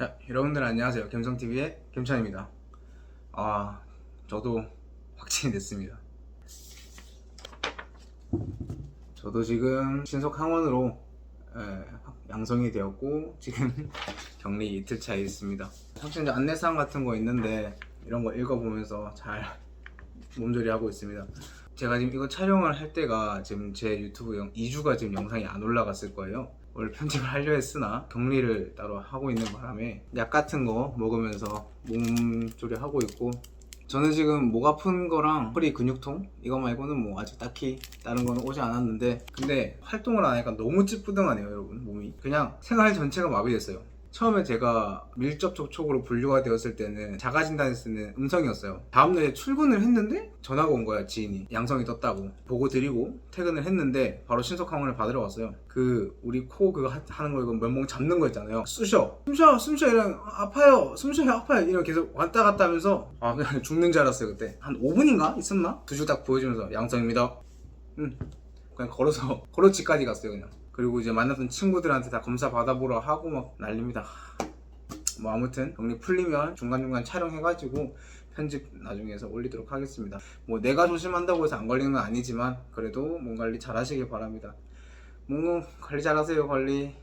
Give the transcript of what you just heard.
자, 여러분들 안녕하세요. gem성TV의 gem찬입니다. 아, 저도 확진이 됐습니다. 저도 지금 신속 항원으로 에, 양성이 되었고 지금 격리 이틀 차에 있습니다. 확진자 안내사항 같은 거 있는데 이런 거 읽어보면서 잘 몸조리 하고 있습니다. 제가 지금 이거 촬영을 할 때가 지금 제 유튜브 영, 2주가 지금 영상이 안 올라갔을 거예요. 원래 편집을 하려 했으나 격리를 따로 하고 있는 바람에 약 같은 거 먹으면서 몸조리 하고 있고 저는 지금 목 아픈 거랑 허리 근육통 이거 말고는 뭐 아직 딱히 다른 거는 오지 않았는데 근데 활동을 안 하니까 너무 찌뿌둥하네요 여러분 몸이. 그냥 생활 전체가 마비됐어요 처음에 제가 밀접 접촉으로 분류가 되었을 때는 자가진단했을 때는 음성이었어요. 다음날에 출근을 했는데 전화가 온 거야 지인이. 양성이 떴다고. 보고 드리고 퇴근을 했는데 바로 신속 항원을 받으러 갔어요. 그 우리 코 그거 하- 하는 거 이거 면봉 잡는 거 있잖아요. 쑤셔. 숨쉬어 숨쉬어. 이런 아파요. 숨쉬어요. 아파요. 이런 계속 왔다 갔다 하면서 아 그냥 죽는 줄 알았어요 그때. 한 5분인가 있었나? 두 줄 딱 보여주면서 양성입니다. 응 그냥 걸어서 걸어 집까지 갔어요 그냥. 그리고 이제 만났던 친구들한테 다 검사 받아보러 하고 막 난립니다. 뭐 아무튼 격리 풀리면 중간중간 촬영해가지고 편집 나중에 해서 올리도록 하겠습니다. 뭐 내가 조심한다고 해서 안 걸리는 건 아니지만 그래도 몸 관리 잘 하시길 바랍니다. 몸 관리 잘 하세요 관리